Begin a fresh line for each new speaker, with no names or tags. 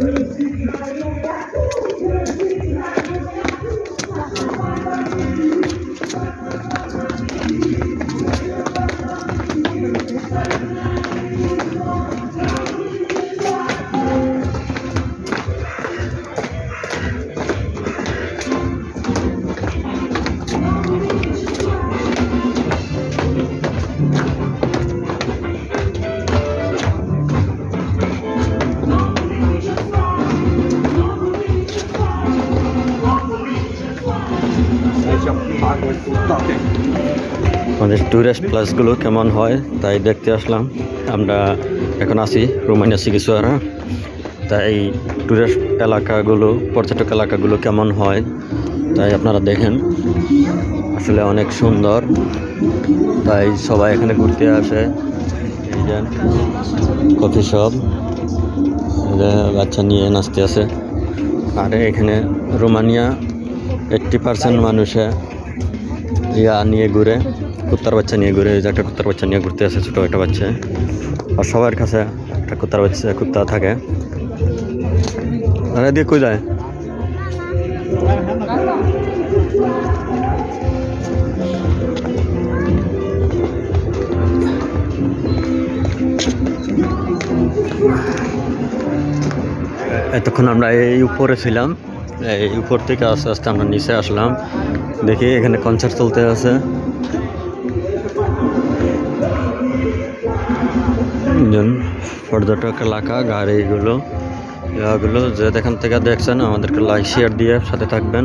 Eu te caio na আমাদের tourist প্লেসগুলো কেমন হয়, তাই দেখতে আসলাম। আমরা এখন আছি রোমানিয়া চিকিৎসারা তাই টুরিস্ট এলাকাগুলো, পর্যটক এলাকাগুলো কেমন হয়, তাই আপনারা দেখেন। আসলে অনেক সুন্দর। তাই সবাই এখানে ঘুরতে আসে। কফি শপ বাচ্চা নিয়ে নাচতে আছে আর এখানে রোমানিয়া এইট্টি পার্সেন্ট মানুষে ইয়া নিয়ে ঘুরে, কুত্তার বাচ্চা নিয়ে ঘুরে যে একটা কুত্তার বাচ্চা নিয়ে ঘুরতে আসে, ছোটো একটা বাচ্চা। আর সবার কাছে একটা কুত্তার বাচ্চা, কুত্তা থাকে। আর এদিকে কই যায়? এতক্ষণ আমরা এই উপরে ছিলাম। এই উপর থেকে আস্তে আস্তে আমরা নিচে আসলাম। দেখি এখানে কনসার্ট চলতে আছে। পর্যটক এলাকা, গাড়িগুলো এগুলো যে যেখান থেকে দেখছেন, আমাদেরকে লাইক শেয়ার দিয়ে সাথে থাকবেন।